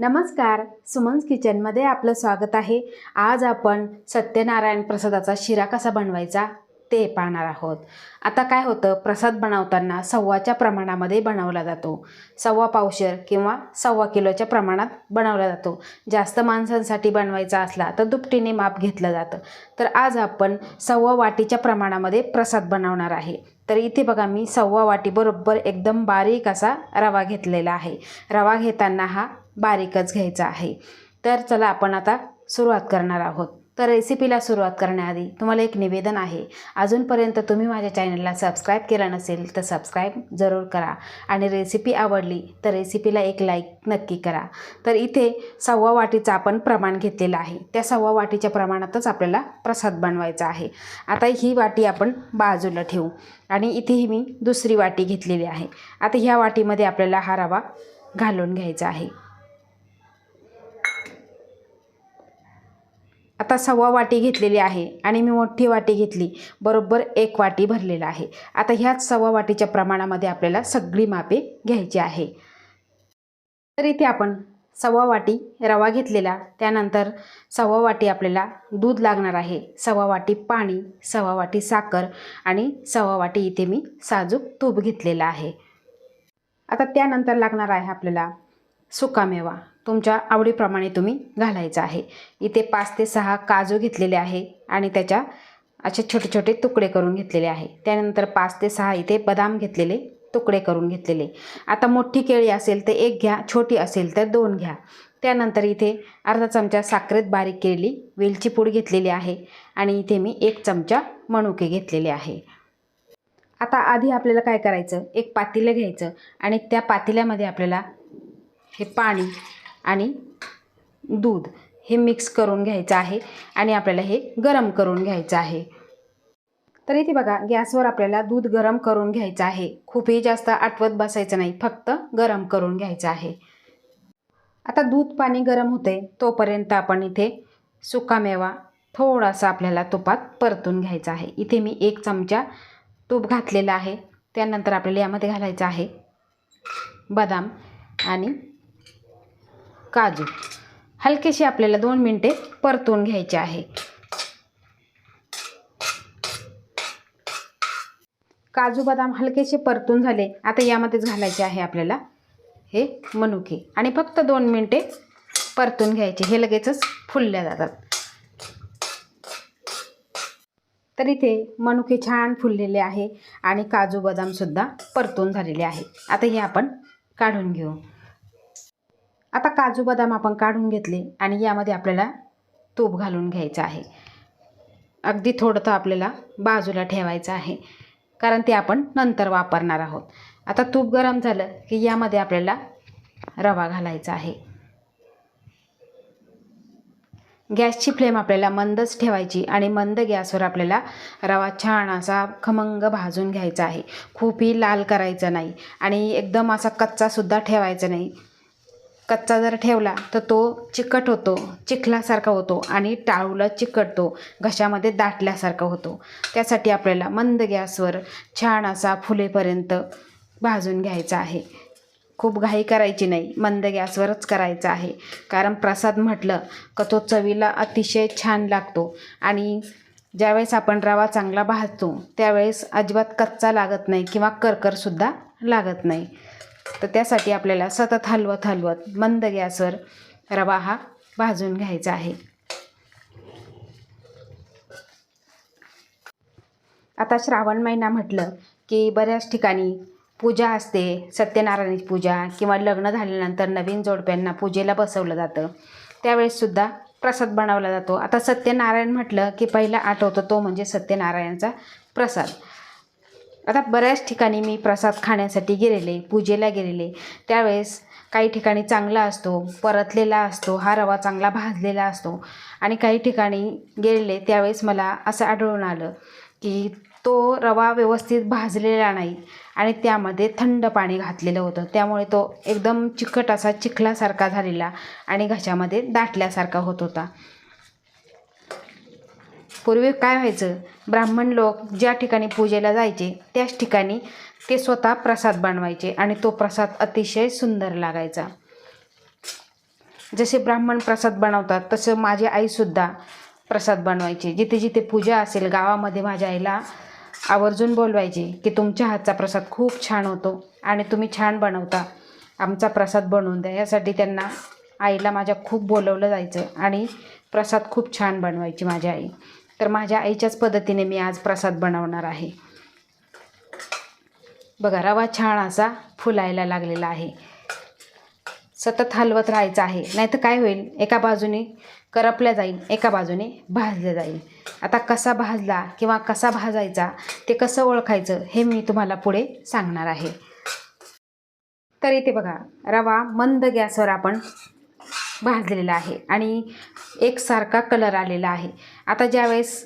नमस्कार सुमन्स किचनमध्ये आपलं स्वागत आहे. आज आपण सत्यनारायण प्रसादाचा शिरा कसा बनवायचा ते पाहणार आहोत. आता काय होतं प्रसाद बनवताना सव्वाच्या प्रमाणामध्ये बनवला जातो. सव्वा पावशर किंवा सव्वा किलोच्या प्रमाणात बनवला जातो. जास्त माणसांसाठी बनवायचा असला तर दुपटीने माप घेतलं जातं. तर आज आपण सव्वा वाटीच्या प्रमाणामध्ये प्रसाद बनवणार आहे. तर इथे बघा मी सव्वा वाटी बरोबर एकदम बारीक असा रवा घेतलेला आहे. रवा घेताना हा बारीकच घ्यायचा आहे. तर चला आपण आता सुरुवात करणार आहोत. तर रेसिपीला सुरुवात करण्याआधी तुम्हाला एक निवेदन आहे. अजूनपर्यंत तुम्ही माझ्या चॅनलला सबस्क्राईब केलं नसेल तर सबस्क्राईब जरूर करा. आणि रेसिपी आवडली तर रेसिपीला एक लाईक नक्की करा. तर इथे सव्वा वाटीचं आपण प्रमाण घेतलेलं आहे. त्या सव्वा वाटीच्या प्रमाणातच आपल्याला प्रसाद बनवायचा आहे. आता ही वाटी आपण बाजूला ठेवू. आणि इथेही मी दुसरी वाटी घेतलेली आहे. आता ह्या वाटीमध्ये आपल्याला हा रवा घालून घ्यायचा आहे. आता सव्वा वाटी घेतलेली आहे आणि मी मोठी वाटी घेतली. बरोबर एक वाटी भरलेला आहे. आता ह्याच सव्वा वाटीच्या प्रमाणामध्ये आपल्याला सगळी मापे घ्यायची आहे. तर इथे आपण सव्वा वाटी रवा घेतलेला त्यानंतर सव्वा वाटी आपल्याला दूध लागणार आहे सव्वा वाटी पाणी सव्वा वाटी साखर आणि सव्वा वाटी इथे मी साजूक तूप घेतलेलं आहे. आता त्यानंतर लागणार आहे आपल्याला सुकामेवा. तुमच्या आवडीप्रमाणे तुम्ही घालायचं आहे. इथे पाच ते सहा काजू घेतलेले आहे आणि त्याच्या असे छोटे छोटे तुकडे करून घेतलेले आहे. त्यानंतर पाच ते सहा इथे बदाम घेतलेले तुकडे करून घेतलेले. आता मोठी केळी असेल तर एक घ्या छोटी असेल तर दोन घ्या. त्यानंतर इथे अर्धा चमचा साखरेत बारीक केलेली वेलची पूड घेतलेली आहे आणि इथे मी एक चमचा मणुके घेतलेले आहे. आता आधी आपल्याला काय करायचं? एक पातेलं घ्यायचं आणि त्या पातेल्यामध्ये आपल्याला हे पाणी आणि दूध हे मिक्स करून घ्यायचं आहे आणि आपल्याला हे गरम करून घ्यायचं आहे. तर इथे बघा गॅसवर आपल्याला दूध गरम करून घ्यायचं आहे. खूपही जास्त आटवत बसायचं नाही फक्त गरम करून घ्यायचं आहे. आता दूध पाणी गरम होते तोपर्यंत आपण इथे सुकामेवा थोडासा आपल्याला तुपात परतून घ्यायचा आहे. इथे मी एक चमचा तूप घातलेला आहे. त्यानंतर आपल्याला यामध्ये घालायचं आहे बदाम आणि काजू. हलकेशी आपल्याला दोन मिनटे परतून घ्यायचे आहे. काजू बदाम हलकेसे परतून झाले. आता यामध्येच घालायचे आहे आपल्याला हे मनुके. आणि फक्त दोन मिनटे परतून घ्यायचे. हे लगेचच फुलल्या जातात. तर इथे मनुके छान फुललेले आहे आणि काजू बदामसुद्धा परतून झालेले आहे. आता हे आपण काढून घेऊ. आता काजू बदाम आपण काढून घेतले आणि यामध्ये आपल्याला तूप घालून घ्यायचं आहे. अगदी थोडं तर आपल्याला बाजूला ठेवायचं आहे. कारण ते आपण नंतर वापरणार आहोत. आता तूप गरम झालं की यामध्ये आपल्याला रवा घालायचा आहे. गॅसची फ्लेम आपल्याला मंदच ठेवायची आणि मंद गॅसवर आपल्याला रवा छान असा खमंग भाजून घ्यायचा आहे. खूपही लाल करायचा नाही आणि एकदम असा कच्चासुद्धा ठेवायचा नाही. कच्चा जर ठेवला तर तो चिकट होतो चिखलासारखा होतो आणि टाळूला चिकटतो घशामध्ये दाटल्यासारखा होतो. त्यासाठी आपल्याला मंद गॅसवर छान असा फुलेपर्यंत भाजून घ्यायचा आहे. खूप घाई करायची नाही मंद गॅसवरच करायचं आहे. कारण प्रसाद म्हटलं का तो चवीला अतिशय छान लागतो आणि ज्यावेळेस आपण रवा चांगला भाजतो त्यावेळेस अजिबात कच्चा लागत नाही किंवा करकरसुद्धा लागत नाही. तर त्यासाठी आपल्याला सतत हलवत हलवत मंद गॅसवर रवा हा भाजून घ्यायचा आहे. आता श्रावण महिना म्हटलं की बऱ्याच ठिकाणी पूजा असते सत्यनारायणाची पूजा किंवा लग्न झाल्यानंतर नवीन जोडप्यांना पूजेला बसवलं जातं. त्यावेळेससुद्धा प्रसाद बनवला जातो. आता सत्यनारायण म्हटलं की पहिला आठवतो तो म्हणजे सत्यनारायणचा प्रसाद. आता बऱ्याच ठिकाणी मी प्रसाद खाण्यासाठी गेलेले पूजेला गेलेले. त्यावेळेस काही ठिकाणी चांगला असतो परतलेला असतो हा रवा चांगला भाजलेला असतो. आणि काही ठिकाणी गेलेले त्यावेळेस मला असं आढळून आलं की तो रवा व्यवस्थित भाजलेला नाही आणि त्यामध्ये थंड पाणी घातलेलं होतं. त्यामुळे तो एकदम चिकट असा चिखलासारखा झालेला आणि घशामध्ये दाटल्यासारखा होत होता. पूर्वी काय व्हायचं? ब्राह्मण लोक ज्या ठिकाणी पूजेला जायचे त्याच ठिकाणी ते स्वतः प्रसाद बनवायचे आणि तो प्रसाद अतिशय सुंदर लागायचा. जसे ब्राह्मण प्रसाद बनवतात तसं माझी आईसुद्धा प्रसाद बनवायची. जिथे जिथे पूजा असेल गावामध्ये माझ्या आईला आवर्जून बोलवायची की तुमच्या हातचा प्रसाद खूप छान होतो आणि तुम्ही छान बनवता. आमचा प्रसाद बनवून द्या. यासाठी त्यांना आईला माझ्या खूप बोलवलं जायचं आणि प्रसाद खूप छान बनवायची माझी आई. तर माझ्या आईच्याच पद्धतीने मी आज प्रसाद बनवणार आहे. बघा रवा छान असा फुलायला लागलेला आहे. सतत हलवत राहायचं आहे. नाही तर काय होईल? एका बाजूने करपल्या जाईल एका बाजूने भाजलं जाईल. आता कसा भाजला किंवा कसा भाजायचा ते कसं ओळखायचं हे मी तुम्हाला पुढे सांगणार आहे. तर इथे बघा रवा मंद गॅसवर आपण भाजलेला आहे. आणि एकसारखा कलर आलेला आहे. आता ज्यावेळेस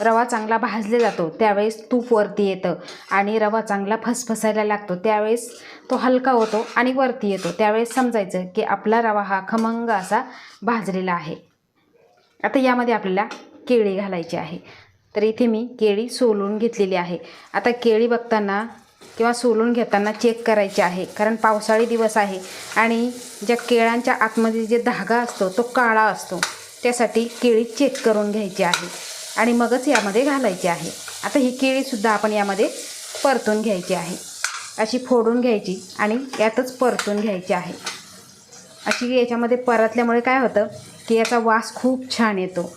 रवा चांगला भाजले जातो त्यावेळेस तूप वरती येतं आणि रवा चांगला फसफसायला लागतो. त्यावेळेस तो हलका होतो आणि वरती येतो. त्यावेळेस समजायचं की आपला रवा हा खमंग असा भाजलेला आहे. आता यामध्ये आपल्याला केळी घालायची आहे. तर इथे मी केळी सोलून घेतलेली आहे. आता केळी बघताना किंवा सोलून घेताना चेक करायचे आहे. कारण पावसाळी दिवस आहे आणि ज्या केळांच्या आतमध्ये जे धागा असतो तो काळा असतो. त्यासाठी केळी चेक करून घ्यायची आहे. आणि मगच यामध्ये घालायची आहे. आता ही केळीसुद्धा आपण यामध्ये परतून घ्यायची आहे. अशी फोडून घ्यायची आणि यातच परतून घ्यायची आहे. अशी याच्यामध्ये परतल्यामुळे काय होतं की याचा वास खूप छान येतो.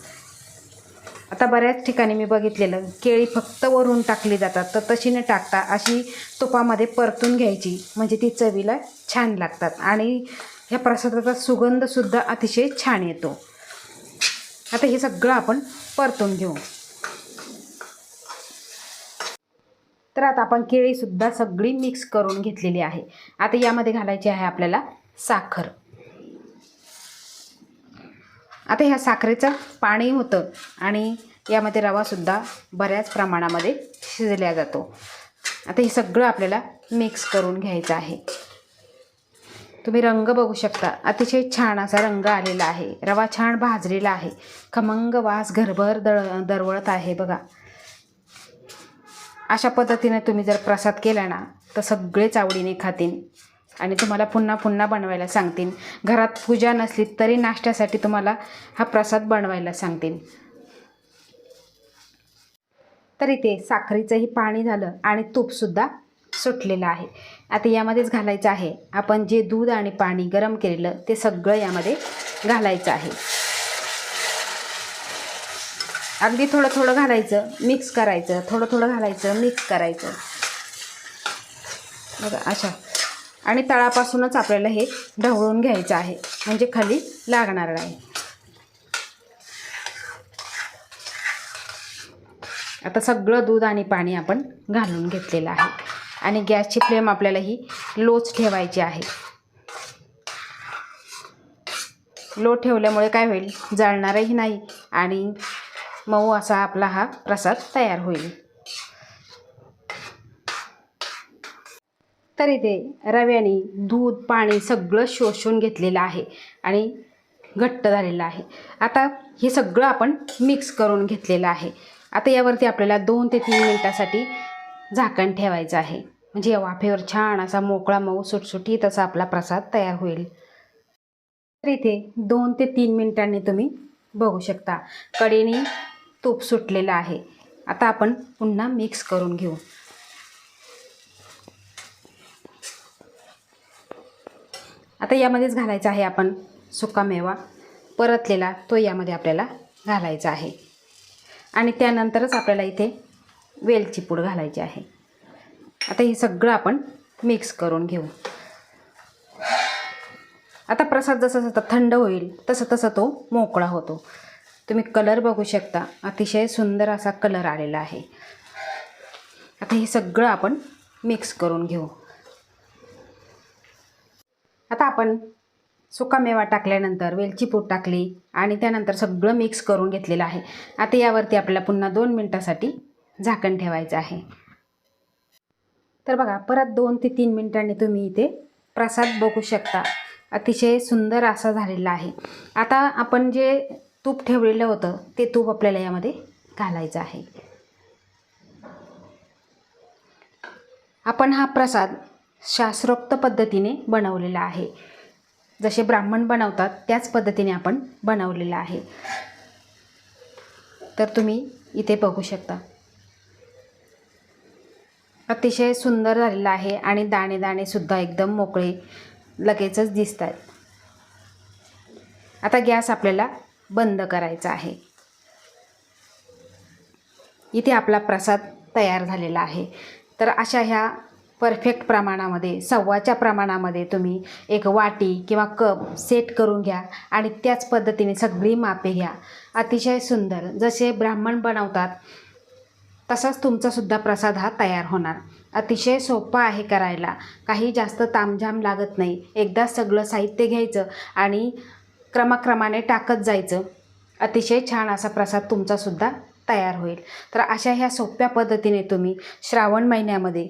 आता बऱ्याच ठिकाणी मी बघितलेलं केळी फक्त वरून टाकली जातात तर तशी न टाकता अशी तुपामध्ये परतून घ्यायची म्हणजे ती चवीला छान लागतात. आणि ह्या प्रसादाचा सुगंधसुद्धा अतिशय छान येतो. आता हे सगळं आपण परतून घेऊ. तर आता आपण केळीसुद्धा सगळी मिक्स करून घेतलेली आहे. आता यामध्ये घालायची आहे आपल्याला साखर. आता ह्या साखरेचं पाणी होतं आणि यामध्ये रवासुद्धा बऱ्याच प्रमाणामध्ये शिजल्या जातो. आता हे सगळं आपल्याला मिक्स करून घ्यायचं आहे. तुम्ही रंग बघू शकता. अतिशय छान असा रंग आलेला आहे. रवा छान भाजलेला आहे. खमंग वास घरभर दळ दरवळत आहे बघा. अशा पद्धतीने तुम्ही जर प्रसाद केला ना तर सगळेच आवडीने खातील आणि तुम्हाला पुन्हा पुन्हा बनवायला सांगतील घरात पूजा नसली तरी नाश्त्यासाठी तुम्हाला हा प्रसाद बनवायला सांगतील तर इथे साखरेचंही पाणी झालं आणि तूपसुद्धा सुटलेलं आहे. आता यामध्येच घालायचं आहे. आपण जे दूध आणि पाणी गरम केलेलं ते सगळं यामध्ये घालायचं आहे. अगदी थोडं थोडं घालायचं मिक्स करायचं थोडं थोडं घालायचं मिक्स करायचं. बघा अशा. आणि तळापासूनच आपल्याला हे ढवळून घ्यायचं आहे. म्हणजे खाली लागणार नाही. आता सगळं दूध आणि पाणी आपण घालून घेतलेलं आहे. आणि गॅसची फ्लेम आपल्याला ही लोच ठेवायची आहे. लो ठेवल्यामुळे काय होईल? जाळणारही नाही आणि मऊ असा आपला हा प्रसाद तयार होईल. तर इथे रव्याने दूध पाणी सगळं शोषून घेतलेलं आहे आणि घट्ट झालेलं आहे. आता हे सगळं आपण मिक्स करून घेतलेलं आहे. आता यावरती आपल्याला दोन ते तीन मिनटासाठी झाकण ठेवायचं आहे. म्हणजे वाफेवर छान असा मोकळा मऊ सुटसुटीत असा आपला प्रसाद तयार होईल. तर इथे दोन ते तीन मिनिटांनी तुम्ही बघू शकता. कडेने तूप सुटलेलं आहे. आता आपण पुन्हा मिक्स करून घेऊ. आता यामध्येच घालायचा आहे आपण सुकामेवा परतलेला तो यामध्ये आपल्याला घालायचा आहे. आणि त्यानंतरच आपल्याला इथे वेलची पूड घालायची आहे. आता हे सगळं आपण मिक्स करून घेऊ. आता प्रसाद जसा जसा थंड होईल तसं तसं तो मोकळा होतो. तुम्ही कलर बघू शकता. अतिशय सुंदर असा कलर आलेला आहे. आता हे सगळं आपण मिक्स करून घेऊ. आता आपण सुकामेवा टाकल्यानंतर वेलची पूड टाकली आणि त्यानंतर सगळं मिक्स करून घेतलेलं आहे. आता यावरती आपल्याला पुन्हा दोन मिनटासाठी झाकण ठेवायचं आहे. तर बघा परत दोन ते तीन मिनिटांनी तुम्ही इथे प्रसाद बघू शकता. अतिशय सुंदर असा झालेला आहे. आता आपण जे तूप ठेवलेलं होतं ते तूप आपल्याला यामध्ये घालायचं आहे. आपण हा प्रसाद शास्त्रोक्त पद्धतीने बनवलेला आहे. जसे ब्राह्मण बनवतात त्याच पद्धतीने आपण बनवलेलं आहे. तर तुम्ही इथे बघू शकता. अतिशय सुंदर झालेलं आहे आणि दाणे दाणेसुद्धा एकदम मोकळे लगेचच दिसत आहेत आता गॅस आपल्याला बंद करायचा आहे. इथे आपला प्रसाद तयार झालेला आहे. तर अशा ह्या परफेक्ट प्रमाणामध्ये सव्वाच्या प्रमाणामध्ये तुम्ही एक वाटी किंवा कप सेट करून घ्या आणि त्याच पद्धतीने सगळी मापे घ्या. अतिशय सुंदर. जसे ब्राह्मण बनवतात तसाच तुमचासुद्धा प्रसाद हा तयार होणार. अतिशय सोपा आहे करायला. काही जास्त तामझाम लागत नाही. एकदा सगळं साहित्य घ्यायचं आणि क्रमाक्रमाने टाकत जायचं. अतिशय छान असा प्रसाद तुमचासुद्धा तयार होईल. तर अशा ह्या सोप्या पद्धतीने तुम्ही श्रावण महिन्यामध्ये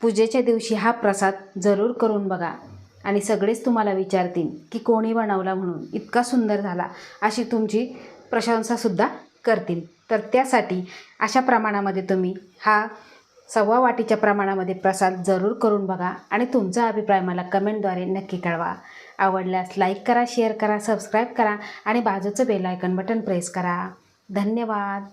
पूजेच्या दिवशी हा प्रसाद जरूर करून बघा. आणि सगळेच तुम्हाला विचारतील की कोणी बनवला म्हणून? इतका सुंदर झाला. अशी तुमची प्रशंसासुद्धा करतील. तर त्यासाठी अशा प्रमाणामध्ये तुम्ही हा सव्वा वाटीच्या प्रमाणामध्ये प्रसाद जरूर करून बघा आणि तुमचा अभिप्राय मला कमेंटद्वारे नक्की कळवा. आवडल्यास लाईक करा शेअर करा सबस्क्राईब करा आणि बाजूचं बेल आयकन बटन प्रेस करा. धन्यवाद.